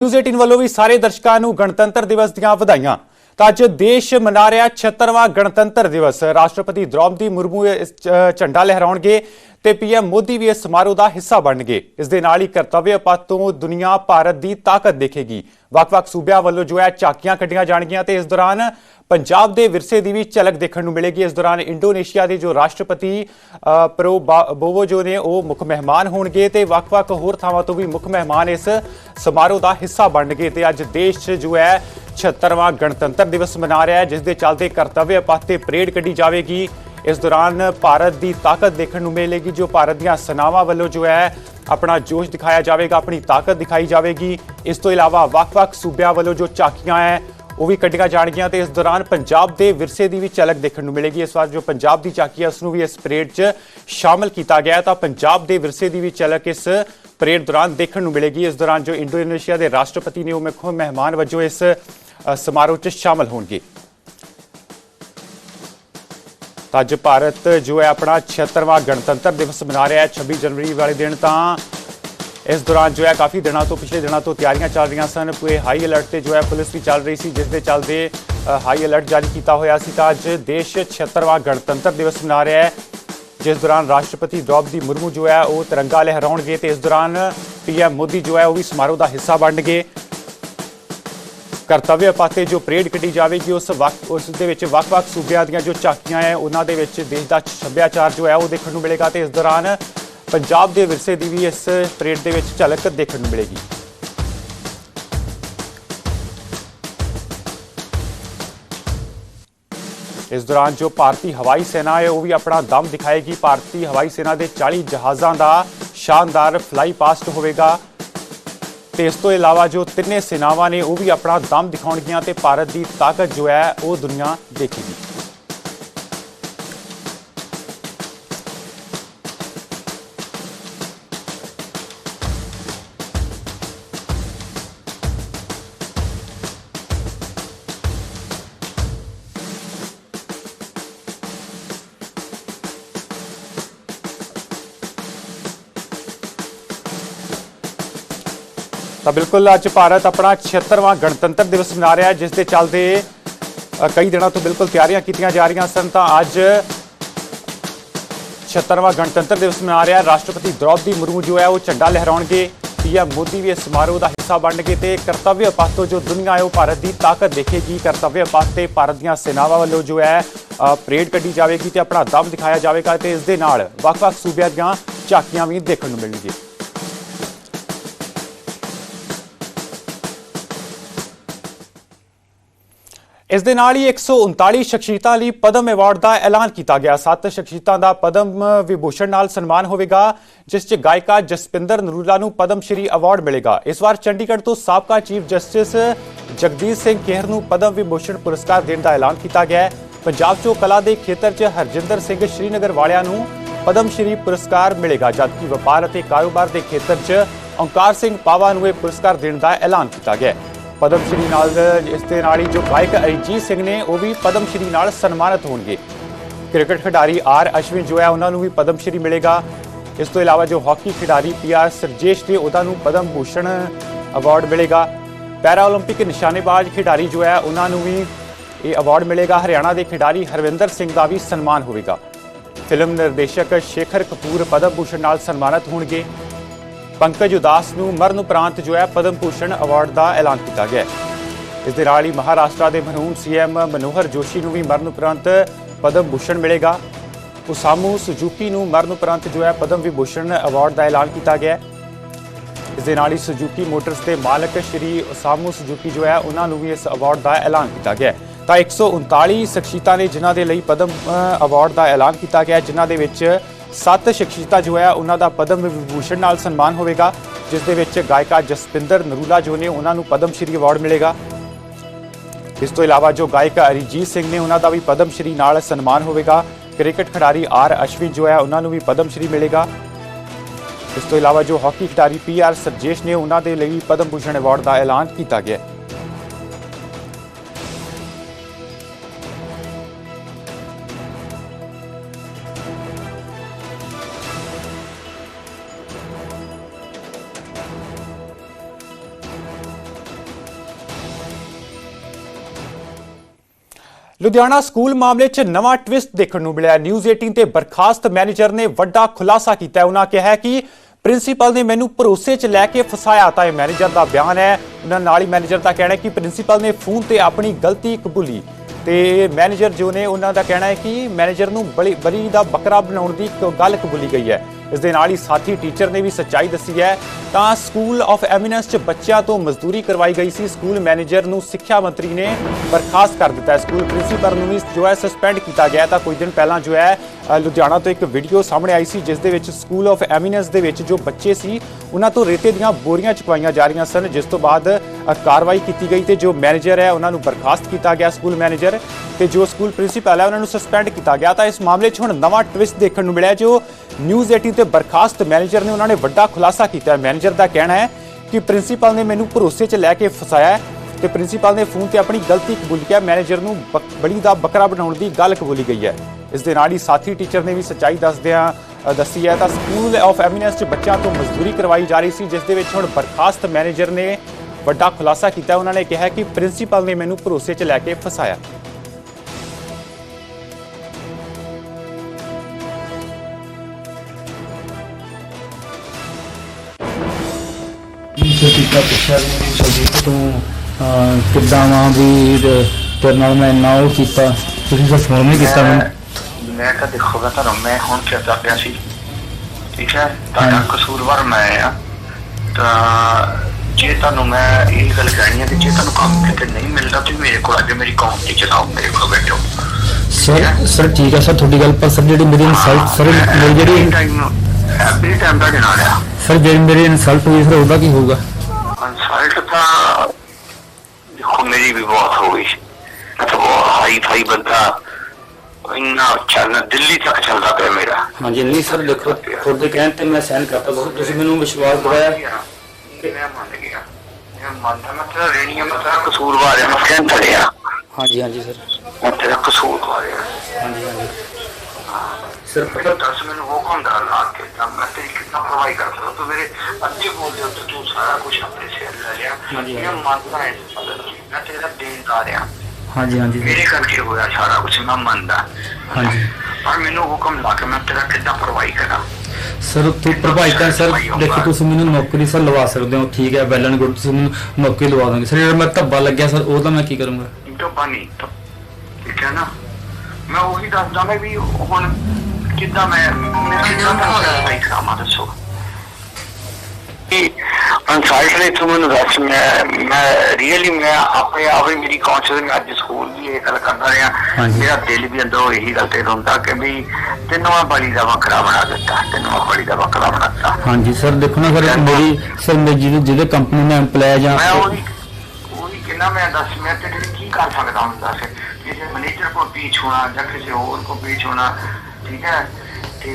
News 18 ਵੱਲੋਂ ਵੀ ਸਾਰੇ ਦਰਸ਼ਕਾਂ ਨੂੰ ਗਣਤੰਤਰ ਦਿਵਸ ਦੀਆਂ ਵਧਾਈਆਂ। ਤਾਂ ਅੱਜ ਦੇਸ਼ ਮਨਾ ਰਿਹਾ 76ਵਾਂ ਗਣਤੰਤਰ ਦਿਵਸ। ਰਾਸ਼ਟਰਪਤੀ ਦ੍ਰੋਪਦੀ ਮੁਰਮੂ ਇਸ ਝੰਡਾ ਲਹਿਰਾਉਣਗੇ ਤੇ ਪੀਐਮ ਮੋਦੀ ਵੀ ਇਸ ਸਮਾਰੋਹ ਦਾ ਹਿੱਸਾ ਬਣਨਗੇ। ਇਸ ਦੇ ਨਾਲ ਹੀ ਕਰਤੱਵਯ ਪਥ ਤੋਂ ਦੁਨੀਆ, ਭਾਰਤ ਦੀ ਤਾਕਤ ਦੇਖੇਗੀ। ਵੱਖ-ਵੱਖ ਸੂਬਿਆਂ ਵੱਲੋਂ ਜੋ ਹੈ ਝਾਕੀਆਂ ਕੱਢੀਆਂ ਜਾਣਗੀਆਂ ਤੇ ਇਸ ਦੌਰਾਨ ਪੰਜਾਬ ਦੇ ਵਿਰਸੇ ਦੀ ਵੀ ਝਲਕ ਦੇਖਣ ਨੂੰ ਮਿਲੇਗੀ। ਇਸ ਦੌਰਾਨ ਇੰਡੋਨੇਸ਼ੀਆ ਦੇ ਜੋ ਰਾਸ਼ਟਰਪਤੀ ਪ੍ਰੋ ਬੋਵੋ ਜੋ ਨੇ ਉਹ ਮੁੱਖ ਮਹਿਮਾਨ ਹੋਣਗੇ ਤੇ ਵੱਖ-ਵੱਖ ਹੋਰ ਥਾਵਾਂ ਤੋਂ ਵੀ ਮੁੱਖ ਮਹਿਮਾਨ ਇਸ ਸਮਾਰੋਹ ਦਾ ਹਿੱਸਾ ਬਣਨਗੇ ਤੇ ਅੱਜ ਦੇਸ਼ 'ਚ ਜੋ ਹੈ 76ਵਾਂ ਗਣਤੰਤਰ ਦਿਵਸ ਮਨਾ ਰਿਹਾ ਹੈ, ਜਿਸ ਦੇ ਚੱਲਦੇ ਕਰਤੱਵਯ ਪਥ ਤੇ ਪਰੇਡ ਕੱਢੀ ਜਾਵੇਗੀ। ਇਸ ਦੌਰਾਨ ਭਾਰਤ ਦੀ ਤਾਕਤ ਦੇਖਣ ਨੂੰ ਮਿਲੇਗੀ, ਜੋ ਭਾਰਤ ਦੀਆਂ ਸੈਨਾਵਾਂ ਵੱਲੋਂ ਜੋ ਹੈ, ਆਪਣਾ ਜੋਸ਼ ਦਿਖਾਇਆ ਜਾਵੇਗਾ, ਆਪਣੀ ਤਾਕਤ ਦਿਖਾਈ ਜਾਵੇਗੀ। ਇਸ ਤੋਂ ਇਲਾਵਾ ਵੱਖ-ਵੱਖ ਸੂਬਿਆਂ ਵੱਲੋਂ ਜੋ ਝਾਕੀਆਂ ਹੈ, ਉਹ ਵੀ ਕੱਢੀਆਂ ਜਾਣਗੀਆਂ ਤੇ ਇਸ ਦੌਰਾਨ ਪੰਜਾਬ ਦੇ ਵਿਰਸੇ ਦੀ ਵੀ ਝਲਕ ਦੇਖਣ ਨੂੰ ਮਿਲੇਗੀ। ਇਸ ਵਾਰ ਜੋ ਪੰਜਾਬ ਦੀ ਝਾਕੀ ਹੈ, ਉਸ ਨੂੰ ਵੀ ਇਸ ਪਰੇਡ 'ਚ ਸ਼ਾਮਲ ਕੀਤਾ ਗਿਆ ਤਾਂ ਪੰਜਾਬ ਦੇ ਵਿਰਸੇ ਦੀ ਵੀ ਝਲਕ ਇਸ ਪਰੇਡ ਦੌਰਾਨ ਦੇਖਣ ਨੂੰ ਮਿਲੇਗੀ। ਇਸ ਦੌਰਾਨ ਜੋ ਇੰਡੋਨੇਸ਼ੀਆ ਦੇ ਰਾਸ਼ਟਰਪਤੀ ਨੇ ਉਹ ਮੁੱਖ ਮਹਿਮਾਨ ਵਜੋਂ ਇਸ ਸਮਾਰੋਹ 'ਚ ਸ਼ਾਮਲ ਹੋਣਗੇ। ਤਾਂ ਅੱਜ ਭਾਰਤ ਜੋ ਹੈ ਆਪਣਾ 76ਵਾਂ ਗਣਤੰਤਰ ਦਿਵਸ ਮਨਾ ਰਿਹਾ ਹੈ 26 ਜਨਵਰੀ ਵਾਲੇ ਦਿਨ ਤਾਂ ਇਸ ਦੌਰਾਨ ਜੋ ਹੈ ਕਾਫੀ ਦਿਨਾਂ ਤੋਂ, ਪਿਛਲੇ ਦਿਨਾਂ ਤੋਂ ਤਿਆਰੀਆਂ ਚੱਲ ਰਹੀਆਂ ਸਨ। ਪੂਰੇ ਹਾਈ ਅਲਰਟ ਤੇ ਜੋ ਹੈ ਪੁਲਿਸ ਵੀ ਚੱਲ ਰਹੀ ਸੀ, ਜਿਸ ਦੇ ਚੱਲਦੇ ਹਾਈ ਅਲਰਟ ਜਾਰੀ ਕੀਤਾ ਹੋਇਆ ਸੀ। ਤਾਂ ਅੱਜ ਦੇਸ਼ 76ਵਾਂ ਗਣਤੰਤਰ ਦਿਵਸ ਮਨਾ ਰਿਹਾ ਹੈ, ਜਿਸ ਦੌਰਾਨ ਰਾਸ਼ਟਰਪਤੀ ਦ੍ਰੋਪਦੀ ਮੁਰਮੂ ਜੋ ਹੈ ਉਹ ਤਿਰੰਗਾ ਲਹਿਰਾਉਣਗੇ ਤੇ ਇਸ ਦੌਰਾਨ ਪੀਐਮ ਮੋਦੀ ਜੋ ਹੈ ਉਹ ਵੀ ਸਮਾਰੋਹ ਦਾ ਹਿੱਸਾ ਬਣਨਗੇ। ਕਰਤੱਵਯ ਪਾਤੇ ਜੋ ਪਰੇਡ ਕੱਢੀ ਜਾਵੇਗੀ, ਉਸ ਵਕਤ, ਉਸ ਦੇ ਵਿੱਚ ਵੱਖ-ਵੱਖ ਸੂਬਿਆਂ ਦੀਆਂ ਜੋ ਝਾਕੀਆਂ ਹੈ ਉਹਨਾਂ ਦੇ ਵਿੱਚ ਦੇਸ਼ ਦਾ ਸੱਭਿਆਚਾਰ ਜੋ ਹੈ ਉਹ ਦੇਖਣ ਨੂੰ ਮਿਲੇਗਾ ਤੇ ਇਸ ਦੌਰਾਨ ਪੰਜਾਬ ਦੇ ਵਿਰਸੇ ਦੀ ਵੀ ਇਸ ਪਰੇਡ ਦੇ ਵਿੱਚ ਝਲਕ ਦੇਖਣ ਨੂੰ ਮਿਲੇਗੀ। ਇਸ ਦੌਰਾਨ ਜੋ ਭਾਰਤੀ ਹਵਾਈ ਸੈਨਾ ਹੈ ਉਹ ਵੀ ਆਪਣਾ ਦਮ ਦਿਖਾਏਗੀ। ਭਾਰਤੀ ਹਵਾਈ ਸੈਨਾ ਦੇ 40 ਜਹਾਜ਼ਾਂ ਦਾ ਸ਼ਾਨਦਾਰ ਫਲਾਈ ਪਾਸਟ ਹੋਵੇਗਾ। ਤੇ ਇਸ ਤੋਂ ਇਲਾਵਾ ਜੋ ਤਿੰਨੇ ਸੈਨਾਵਾਂ ਨੇ, ਉਹ ਵੀ ਆਪਣਾ ਦਮ ਦਿਖਾਉਣਗੀਆਂ ਤੇ ਭਾਰਤ ਦੀ ਤਾਕਤ ਜੋ ਹੈ, ਉਹ ਦੁਨੀਆ ਦੇਖੇਗੀ। ਤਾਂ ਬਿਲਕੁਲ ਅੱਜ ਭਾਰਤ ਆਪਣਾ 76ਵਾਂ ਗਣਤੰਤਰ ਦਿਵਸ ਮਨਾ ਰਿਹਾ ਹੈ, ਜਿਸ ਦੇ ਚੱਲਦੇ ਕਈ ਦਿਨਾਂ ਤੋਂ ਬਿਲਕੁਲ ਤਿਆਰੀਆਂ ਕੀਤੀਆਂ ਜਾ ਰਹੀਆਂ ਸਨ, ਤਾਂ ਅੱਜ 76ਵਾਂ ਗਣਤੰਤਰ ਦਿਵਸ ਮਨਾ ਰਿਹਾ ਰਾਸ਼ਟਰਪਤੀ ਦ੍ਰੋਪਦੀ ਮੁਰਮੂ ਜੋ ਹੈ, ਉਹ ਝੰਡਾ ਲਹਿਰਾਉਣਗੇ। ਪੀਐਮ ਮੋਦੀ ਵੀ ਇਸ ਸਮਾਰੋਹ ਦਾ ਹਿੱਸਾ ਬਣਨਗੇ ਤੇ ਕਰਤੱਵਯ ਪਥ ਤੋਂ ਜੋ ਦੁਨੀਆ ਹੈ, ਉਹ ਭਾਰਤ ਦੀ ਤਾਕਤ ਦੇਖੇਗੀ। ਕਰਤੱਵਯ ਪਥ ਤੇ ਭਾਰਤ ਦੀਆਂ ਸੈਨਾਵਾਂ ਵੱਲੋਂ ਜੋ ਹੈ ਪਰੇਡ ਕੱਢੀ ਜਾਵੇਗੀ ਤੇ ਆਪਣਾ ਦਮ ਦਿਖਾਇਆ ਜਾਵੇਗਾ ਤੇ ਇਸ ਦੇ ਨਾਲ ਵੱਖ-ਵੱਖ ਸੂਬਿਆਂ ਦੀਆਂ ਝਾਕੀਆਂ ਵੀ ਦੇਖਣ ਨੂੰ ਮਿਲਣਗੀਆਂ। ਇਸ ਦੇ ਨਾਲ ਹੀ 139 ਸ਼ਖਸੀਅਤਾਂ ਲਈ ਪਦਮ ਅਵਾਰਡ ਦਾ ਐਲਾਨ ਕੀਤਾ ਗਿਆ। ਸੱਤ ਸ਼ਖਸੀਅਤਾਂ ਦਾ ਪਦਮ ਵਿਭੂਸ਼ਣ ਨਾਲ ਸਨਮਾਨ ਹੋਵੇਗਾ, ਜਿਸ 'ਚ ਗਾਇਕਾ ਜਸਪਿੰਦਰ ਨਰੂਲਾ ਨੂੰ ਪਦਮ ਸ਼੍ਰੀ ਅਵਾਰਡ ਮਿਲੇਗਾ। ਇਸ ਵਾਰ ਚੰਡੀਗੜ੍ਹ ਤੋਂ ਸਾਬਕਾ ਚੀਫ ਜਸਟਿਸ ਜਗਦੀਸ਼ ਸਿੰਘ ਕੇਹਰ ਨੂੰ ਪਦਮ ਵਿਭੂਸ਼ਣ ਪੁਰਸਕਾਰ ਦੇਣ ਦਾ ਐਲਾਨ ਕੀਤਾ ਗਿਆ ਹੈ। ਪੰਜਾਬ 'ਚੋਂ ਕਲਾ ਦੇ ਖੇਤਰ 'ਚ ਹਰਜਿੰਦਰ ਸਿੰਘ ਸ਼੍ਰੀਨਗਰ ਵਾਲਿਆਂ ਨੂੰ ਪਦਮ ਸ਼੍ਰੀ ਪੁਰਸਕਾਰ ਮਿਲੇਗਾ, ਜਦਕਿ ਵਪਾਰ ਅਤੇ ਕਾਰੋਬਾਰ ਦੇ ਖੇਤਰ 'ਚ ਓਂਕਾਰ ਸਿੰਘ ਪਾਵਾ ਨੂੰ ਇਹ ਪੁਰਸਕਾਰ ਦੇਣ ਦਾ ਐਲਾਨ ਕੀਤਾ ਗਿਆ ਹੈ। ਪਦਮ ਸ਼੍ਰੀ ਨਾਲ ਇਸ ਦੇ ਨਾਲ ਹੀ ਜੋ ਗਾਇਕ ਅਰੀਜੀਤ ਸਿੰਘ ਨੇ ਉਹ ਵੀ ਪਦਮ ਸ਼੍ਰੀ ਨਾਲ ਸਨਮਾਨਿਤ ਹੋਣਗੇ ਕ੍ਰਿਕਟ ਖਿਡਾਰੀ ਆਰ ਅਸ਼ਵਿਨ ਜੋ ਹੈ ਉਹਨਾਂ ਨੂੰ ਵੀ ਪਦਮ ਸ਼੍ਰੀ ਮਿਲੇਗਾ ਇਸ ਤੋਂ ਇਲਾਵਾ ਜੋ ਹਾਕੀ ਖਿਡਾਰੀ ਪੀਆਰ ਸਰਜੇਸ਼ ਨੇ ਉਹਨਾਂ ਨੂੰ ਪਦਮ ਭੂਸ਼ਣ ਅਵਾਰਡ ਮਿਲੇਗਾ ਪੈਰਾ 올림픽 ਨਿਸ਼ਾਨੇਬਾਜ਼ ਖਿਡਾਰੀ ਜੋ ਹੈ ਉਹਨਾਂ ਨੂੰ ਵੀ ਇਹ ਅਵਾਰਡ ਮਿਲੇਗਾ ਹਰਿਆਣਾ ਦੇ ਖਿਡਾਰੀ ਹਰਵਿੰਦਰ ਸਿੰਘ ਦਾ ਵੀ ਸਨਮਾਨ ਹੋਵੇਗਾ ਫਿਲਮ ਨਿਰਦੇਸ਼ਕ ਸ਼ੇਖਰ ਕਪੂਰ ਪਦਮ ਭੂਸ਼ਣ ਨਾਲ ਸਨਮਾਨਿਤ ਹੋਣਗੇ ਪੰਕਜ ਉਦਾਸ ਨੂੰ ਮਰਨ ਉਪਰੰਤ ਜੋ ਹੈ ਪਦਮ ਭੂਸ਼ਣ ਅਵਾਰਡ ਦਾ ਐਲਾਨ ਕੀਤਾ ਗਿਆ ਇਸ ਦੇ ਨਾਲ ਹੀ ਮਹਾਰਾਸ਼ਟਰ ਦੇ ਮਰਹੂਮ ਸੀਐਮ ਮਨੋਹਰ ਜੋਸ਼ੀ ਨੂੰ ਵੀ ਮਰਨ ਉਪਰੰਤ ਪਦਮ ਭੂਸ਼ਣ ਮਿਲੇਗਾ। ਉਸਾਮੂ ਸੁਜ਼ੂਕੀ ਨੂੰ ਮਰਨ ਉਪਰੰਤ ਜੋ ਹੈ ਪਦਮ ਵਿਭੂਸ਼ਣ ਅਵਾਰਡ ਦਾ ਐਲਾਨ ਕੀਤਾ ਗਿਆ ਇਸ ਦੇ ਨਾਲ ਹੀ ਸੁਜ਼ੂਕੀ ਮੋਟਰਸ ਦੇ ਮਾਲਕ ਸ਼੍ਰੀ ਉਸਾਮੂ ਸੁਜ਼ੂਕੀ ਜੋ ਹੈ, ਉਹਨਾਂ ਨੂੰ ਵੀ ਇਸ ਅਵਾਰਡ ਦਾ ਐਲਾਨ ਕੀਤਾ ਗਿਆ ਹੈ। ਤਾਂ 139 ਸ਼ਖਸੀਅਤਾਂ ਨੇ ਜਿਨ੍ਹਾਂ ਦੇ ਲਈ ਪਦਮ ਅਵਾਰਡ ਦਾ ਐਲਾਨ ਕੀਤਾ ਗਿਆ ਜਿਨ੍ਹਾਂ ਦੇ ਵਿੱਚ ਸੱਤ ਸ਼ਖਸੀਅਤਾਂ ਜੋ ਹੈ ਉਹਨਾਂ ਦਾ ਪਦਮ ਵਿਭੂਸ਼ਣ ਨਾਲ ਸਨਮਾਨ ਹੋਵੇਗਾ, ਜਿਸ ਦੇ ਵਿੱਚ ਗਾਇਕਾ ਜਸਪਿੰਦਰ ਨਰੂਲਾ ਜੋ ਨੇ ਉਹਨਾਂ ਨੂੰ ਪਦਮ ਸ਼੍ਰੀ ਅਵਾਰਡ ਮਿਲੇਗਾ। ਇਸ ਤੋਂ ਇਲਾਵਾ ਜੋ ਗਾਇਕਾ ਅਰੀਜੀਤ ਸਿੰਘ ਨੇ ਉਹਨਾਂ ਦਾ ਵੀ ਪਦਮ ਸ਼੍ਰੀ ਨਾਲ ਸਨਮਾਨ ਹੋਵੇਗਾ। ਕ੍ਰਿਕਟ ਖਿਡਾਰੀ ਆਰ ਅਸ਼ਵਿਨ ਜੋ ਹੈ ਉਹਨਾਂ ਨੂੰ ਵੀ ਪਦਮ ਸ਼੍ਰੀ ਮਿਲੇਗਾ। ਇਸ ਤੋਂ ਇਲਾਵਾ ਜੋ ਹਾਕੀ ਖਿਡਾਰੀ ਪੀ ਆਰ ਸਰਜੇਸ਼ ਨੇ ਉਹਨਾਂ ਦੇ ਲਈ ਪਦਮ ਭੂਸ਼ਣ ਅਵਾਰਡ ਦਾ ਐਲਾਨ ਕੀਤਾ ਗਿਆ ਹੈ। ਲੁਧਿਆਣਾ ਸਕੂਲ ਮਾਮਲੇ 'ਚ ਨਵਾਂ ਟਵਿਸਟ ਦੇਖਣ ਨੂੰ ਮਿਲਿਆ। ਨਿਊਜ਼ 18 ਤੇ ਬਰਖਾਸਤ ਮੈਨੇਜਰ ਨੇ ਵੱਡਾ ਖੁਲਾਸਾ ਕੀਤਾ। ਉਹਨਾਂ ਕਿਹਾ ਕਿ ਪ੍ਰਿੰਸੀਪਲ ਨੇ ਮੈਨੂੰ ਭਰੋਸੇ 'ਚ ਲੈ ਕੇ ਫਸਾਇਆ ਤਾਂ ਇਹ ਮੈਨੇਜਰ ਦਾ ਬਿਆਨ ਹੈ। ਉਹਨਾਂ ਨਾਲ ਹੀ ਮੈਨੇਜਰ ਦਾ ਕਹਿਣਾ ਹੈ ਕਿ ਪ੍ਰਿੰਸੀਪਲ ਨੇ ਫੋਨ ਤੇ ਆਪਣੀ ਗਲਤੀ ਕਬੂਲੀ। ਤੇ ਮੈਨੇਜਰ ਜੋ ਨੇ ਉਹਨਾਂ ਦਾ ਕਹਿਣਾ ਹੈ ਕਿ ਮੈਨੇਜਰ ਨੂੰ ਬਲੀ ਬਲੀ ਦਾ ਬੱਕਰਾ ਬਣਾਉਣ ਦੀ ਇੱਕ ਗੱਲ ਕਬੂਲੀ ਗਈ ਹੈ। ਇਸ ਦੇ ਨਾਲ ਹੀ ਸਾਥੀ ਟੀਚਰ ਨੇ ਵੀ ਸੱਚਾਈ ਦੱਸੀ ਹੈ। ਤਾਂ ਸਕੂਲ ਆਫ ਐਮੀਨੈਂਸ 'ਚ ਬੱਚਿਆਂ ਤੋਂ ਮਜ਼ਦੂਰੀ ਕਰਵਾਈ ਗਈ ਸੀ। ਸਕੂਲ ਮੈਨੇਜਰ ਨੂੰ ਸਿੱਖਿਆ ਮੰਤਰੀ ਨੇ ਬਰਖਾਸਤ ਕਰ ਦਿੱਤਾ ਹੈ। ਸਕੂਲ ਪ੍ਰਿੰਸੀਪਲ ਨੂੰ ਵੀ ਜੋ ਹੈ ਸਸਪੈਂਡ ਕੀਤਾ ਗਿਆ ਤਾਂ ਕੁਝ ਦਿਨ ਪਹਿਲਾਂ ਜੋ ਹੈ ਲੁਧਿਆਣਾ ਤੋਂ ਇੱਕ ਵੀਡੀਓ ਸਾਹਮਣੇ ਆਈ ਸੀ, ਜਿਸ ਦੇ ਵਿੱਚ ਸਕੂਲ ਆਫ ਐਮੀਨੈਂਸ ਦੇ ਵਿੱਚ ਜੋ ਬੱਚੇ ਸੀ, ਉਹਨਾਂ ਤੋਂ ਰੇਤੇ ਦੀਆਂ ਬੋਰੀਆਂ ਚੁਕਵਾਈਆਂ ਜਾ ਰਹੀਆਂ ਸਨ। ਜਿਸ ਤੋਂ ਬਾਅਦ ਕਾਰਵਾਈ ਕੀਤੀ ਗਈ ਤੇ ਜੋ ਮੈਨੇਜਰ ਹੈ, ਉਹਨਾਂ ਨੂੰ ਬਰਖਾਸਤ ਕੀਤਾ ਗਿਆ ਸਕੂਲ ਮੈਨੇਜਰ ਤੇ ਜੋ ਸਕੂਲ ਪ੍ਰਿੰਸੀਪਲ ਹੈ, ਉਹਨਾਂ ਨੂੰ ਸਸਪੈਂਡ ਕੀਤਾ ਗਿਆ। ਤਾਂ ਇਸ ਮਾਮਲੇ 'ਚ ਹੁਣ ਨਵਾਂ ਟਵਿਸਟ ਦੇਖਣ ਨੂੰ ਮਿਲਿਆ ਜੋ ਨਿਊਜ਼ 18 ਤੇ ਬਰਖਾਸਤ ਮੈਨੇਜਰ ਨੇ ਉਹਨਾਂ ਨੇ ਵੱਡਾ ਖੁਲਾਸਾ ਕੀਤਾ। ਹੈ ਮੈਨੇਜਰ ਦਾ ਕਹਿਣਾ ਹੈ ਕਿ ਪ੍ਰਿੰਸੀਪਲ ਨੇ ਮੈਨੂੰ ਭਰੋਸੇ 'ਚ ਲੈ ਕੇ ਫਸਾਇਆ ਹੈ ਤੇ ਪ੍ਰਿੰਸੀਪਲ ਨੇ ਫੋਨ ਤੇ ਆਪਣੀ ਗਲਤੀ ਕਬੂਲ ਕੀਤਾ। ਮੈਨੇਜਰ ਨੂੰ ਬੜੀ ਦਾ ਬੱਕਰਾ ਬਣਾਉਣ ਦੀ ਗੱਲ ਕਬੂਲੀ ਗਈ ਹੈ। ਇਸ ਦੇ ਨਾਲ ਹੀ ਸਾਥੀ ਟੀਚਰ ਨੇ ਵੀ ਸੱਚਾਈ ਦੱਸਦਿਆਂ ਦੱਸੀ ਹੈ ਤਾਂ ਸਕੂਲ ਆਫ ਐਮੀਨੈਂਸ 'ਚ ਬੱਚਿਆਂ ਤੋਂ ਮਜ਼ਦੂਰੀ ਕਰਵਾਈ ਜਾ ਰਹੀ ਸੀ, ਜਿਸ ਦੇ ਵਿੱਚ ਹੁਣ ਬਰਖਾਸਤ ਮੈਨੇਜਰ ਨੇ ਵੱਡਾ ਖੁਲਾਸਾ ਕੀਤਾ। ਉਹਨਾਂ ਨੇ ਕਿਹਾ ਕਿ ਪ੍ਰਿੰਸੀਪਲ ਨੇ ਮੈਨੂੰ ਭਰੋਸੇ 'ਚ ਲੈ ਕੇ ਫਸਾਇਆ। ਜੀ ਟੀਕਾ ਪੁੱਛਿਆ ਵੀ ਮੈਨੂੰ ਸੰਦੀਪ ਤੋਂ ਕਿੱਦਾਂ ਵਾਂ ਵੀ ਤੇ- ਤੇਰੇ ਨਾਲ ਮੈਂ ਇੰਨਾ ਉਹ ਕੀਤਾ ਤੁਸੀਂ ਤਾਂ ਫੋਨ ਨਹੀਂ ਕੀਤਾ ਮੈਨੂੰ। ਮੈਂ- ਮੈਂ ਤਾਂ ਦੇਖੋਗਾ ਤੁਹਾਨੂੰ ਮੈਂ ਹੁਣ ਕਿਹਾ ਪਿਆ ਸੀ। ਠੀਕ ਹੈ ਹਾਂ। ਕਸੂਰਵਾਰ ਮੈਂ ਆ। ਤਾਂ ਜੇ ਤੁਹਾਨੂੰ ਮੈਂ ਇਹ ਗੱਲ ਕਹਿਣੀ ਹੈ ਕਿ ਜੇ ਤੁਹਾਨੂੰ ਕੰਮ ਕਿਤੇ ਨਹੀਂ ਮਿਲਦਾ ਤੁਸੀਂ ਮੇਰੇ ਕੋਲ ਆ ਕੇ ਮੇਰੀ ਕੰਪਨੀ ਚਲਾਓ ਮੇਰੇ ਕੋਲ ਬੈਠੋ। ਸਰ ਸਰ ਠੀਕ ਹੈ ਸਰ ਤੁਹਾਡੀ ਗੱਲ ਪਰ ਸਰ ਜਿਹੜੀ ਮੇਰੀ ਇਨਸਲਟ ਸਰ ਮੇਰੀ ਜਿਹੜੀ ਟਾਈਮ ਐਵਰੀ ਟਾਈਮ ਦਾ ਜਨਾ ਰਿਹਾ ਸਰ ਜਿਹੜੀ ਮੇਰੀ ਇਨਸਲਟ ਹੋਈ ਸਰ ਉਹਦਾ ਕੀ ਹੋਊਗਾ? ਕੰਸਲਟ ਤਾਂ ਦੇਖੋ ਮੇਰੀ ਵੀ ਬਹੁਤ ਹੋ ਗਈ। ਮੈਂ ਤਾਂ ਬਹੁਤ ਹਾਈ ਫਾਈ ਬੰਦਾ। ਇੰਨਾ ਚੱਲਣਾ ਦਿੱਲੀ ਤੱਕ ਚੱਲਦਾ ਪਿਆ ਮੇਰਾ। ਹਾਂਜੀ ਨਹੀਂ ਸਰ ਦੇਖੋ ਤੁਹਾਡੇ ਕਹਿਣ ਤੇ ਮੈਂ ਸਹਿਨ ਕਰਤਾ ਬਹੁਤ। ਤੁਸੀਂ ਮੈਨੂੰ ਵਿਸ਼ਵਾਸ ਦਿਵਾਇਆ ਮੈਂ ਮੰਨ ਗਿਆ। ਮੈਂ ਮੰਨਦਾ ਮੈਂ ਤੇਰਾ ਰੇਣੀਆ ਮੈਂ ਤੇਰਾ ਕਸੂਰਵਾਰ ਆ ਮੈਂ ਕਹਿੰਦਾ ਰਿਹਾ। ਹਾਂਜੀ ਹਾਂਜੀ ਸਰ। ਮੈਂ ਤੇਰਾ ਕਸੂਰਵਾਰ ਆ। ਹਾਂਜੀ ਹਾਂਜੀ। ਮੈਨੂੰ ਸਾਰਾ ਕੁਝ ਆਪਣੇ ਸਿਰ ਲੈ ਲਿਆ। ਹਾਂਜੀ, ਮੈਂ ਮੰਨਦਾ ਹੈ ਇਸ ਗੱਲ ਨੂੰ। ਮੈਂ ਤੇਰਾ ਦੇਣਦਾਰ ਆ ਹਾਂਜੀ ਹਾਂਜੀ। ਮੇਰੇ ਕਰਕੇ ਹੋਇਆ ਸਾਰਾ ਕੁਝ ਮੈਂ ਮੰਨਦਾ। ਹਾਂਜੀ। ਪਰ ਮੈਨੂੰ ਹੁਕਮ ਲਾ ਕੇ ਮੈਂ ਤੇਰਾ ਕਿੱਦਾਂ ਪਰਵਾਹੀ ਕਰਾਂ? ਸਰ ਤੂੰ ਪ੍ਰਭਾਵਿਤ ਤਾਂ ਸਰ? ਦੇਖੋ ਤੁਸੀਂ ਮੈਨੂੰ ਨੌਕਰੀ ਸਰ ਲਵਾ ਸਕਦੇ ਹੋ। ਠੀਕ ਹੈ ਵੈਲ ਐਂਡ ਗੁੱਡ ਤੁਸੀਂ ਮੈਨੂੰ ਨੌਕਰੀ ਲਵਾ ਦੋਗੇ। ਸਰ ਜਿਹੜਾ ਮੈਂ ਧੱਬਾ ਲੱਗਿਆ ਸਰ ਉਹ ਤਾਂ ਮੈਂ ਕੀ ਕਰੂੰਗਾ? ਤੋਂ ਪਾਣੀ ਠੀਕ ਹੈ ਨਾ? ਮੈਂ ਉਹੀ ਦੱਸਦਾ ਮੈਂ ਵੀ ਹੁਣ ਕਿੱਦਾਂ ਮੈਂ ਮੇਰਾ ਕਿੱਦਾਂ ਮੈਂ ਸਹੀ ਕਰਾਮਾ ਦੱਸੋ? ਅਨਸਾਈਡ ਨੇ ਤੂੰ ਮੈਨੂੰ ਦੱਸ ਮੈਂ ਮੈਂ ਰੀਅਲੀ ਮੈਂ ਆਪਣੇ ਆਪ ਹੀ ਮੇਰੀ ਕੌਂਸ਼ੀਅਸ ਮੈਂ ਅੱਜ ਸਕੂਲ ਵੀ ਇਹ ਗੱਲ ਕਰਦਾ ਰਿਹਾ। ਮੇਰਾ ਦਿਲ ਵੀ ਅੰਦਰੋਂ ਇਹੀ ਗੱਲ ਤੇ ਰੋਂਦਾ ਕਿ ਵੀ ਤੈਨੂੰ ਮੈਂ ਬਲੀ ਦਾ ਵੱਖਰਾ ਬਣਾ ਦਿੱਤਾ ਤੈਨੂੰ ਮੈਂ ਬਲੀ ਦਾ ਵੱਖਰਾ ਬਣਾ ਦਿੱਤਾ। ਹਾਂਜੀ ਸਰ ਦੇਖੋ ਨਾ ਸਰ ਮੇਰੀ ਸਰ ਮੈਂ ਜਿਹਦੇ ਜਿਹਦੇ ਕੰਪਨੀ ਮੈਂ EMPLOYE ਜਾਂ ਮੈਂ ਉਹੀ ਉਹੀ ਕਿੰਨਾ ਮੈਂ ਦੱਸ ਮੈਂ ਤੇ ਜਿਹੜੀ ਕੀ ਕਰ ਸਕਦਾ ਹਾਂ ਦੱਸ ਕਿਸੇ ਮੈਨੇਜਰ ਕੋ ਪੀਛ ਹੋਣਾ ਜਾਂ ਕਿਸੇ ਹੋਰ ਕੋ ਪੀਛ ਹੋਣਾ ਠੀਕ ਹੈ ਤੇ